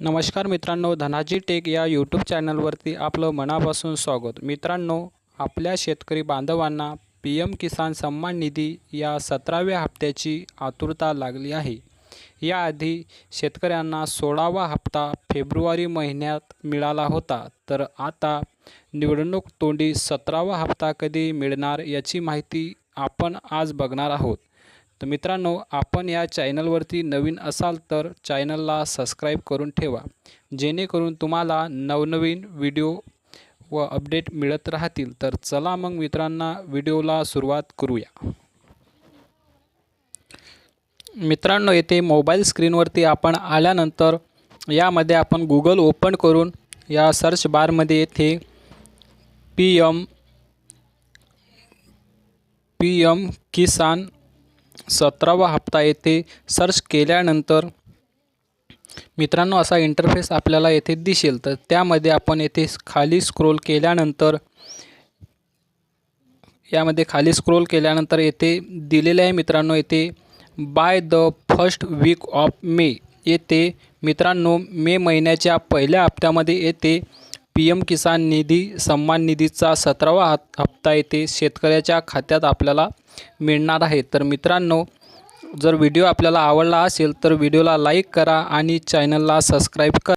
नमस्कार मित्रांनो धनाजी टेक या यूट्यूब चॅनलवरती आपलं मनापासून स्वागत. मित्रांनो आपल्या शेतकरी बांधवांना पी एम किसान सन्मान निधी या सतराव्या हप्त्याची आतुरता लागली आहे. याआधी शेतकऱ्यांना सोळावा हप्ता फेब्रुवारी महिन्यात मिळाला होता. तर आता निवडणूक तोंडी सतरावा हप्ता कधी मिळणार याची माहिती आपण आज बघणार आहोत. तर मित्रांनो आपण या चॅनलवरती नवीन असाल तर चॅनलला सबस्क्राईब करून ठेवा. जेणेकरून तुम्हाला नवनवीन व्हिडिओ व अपडेट मिळत राहतील. तर चला मग मित्रांना व्हिडिओला सुरुवात करूया. मित्रांनो येथे मोबाईल स्क्रीनवरती आपण आल्यानंतर यामध्ये आपण गुगल ओपन करून या सर्च बारमध्ये येथे P M P M Kisan सतरावा हप्ता येथे सर्च केल्यानंतर मित्रांनो असा इंटरफेस आपल्याला येथे दिसेल. तर त्यामध्ये आपण येथे खाली स्क्रोल केल्यानंतर यामध्ये खाली स्क्रोल केल्यानंतर येथे दिलेले आहे मित्रांनो येथे by the first week of May येथे मित्रांनो मे महिन्याच्या पहिल्या हप्त्यामध्ये येथे पी एम किसान निधी सन्मान निधीचा सतरावा हप्ता येथे शेतकऱ्याच्या खात्यात आपल्याला मिळणार आहे. तर मित्रांनो जर व्हिडिओ आपल्याला आवडला असेल तर व्हिडिओला लाईक करा आणि चॅनलला सबस्क्राईब करा.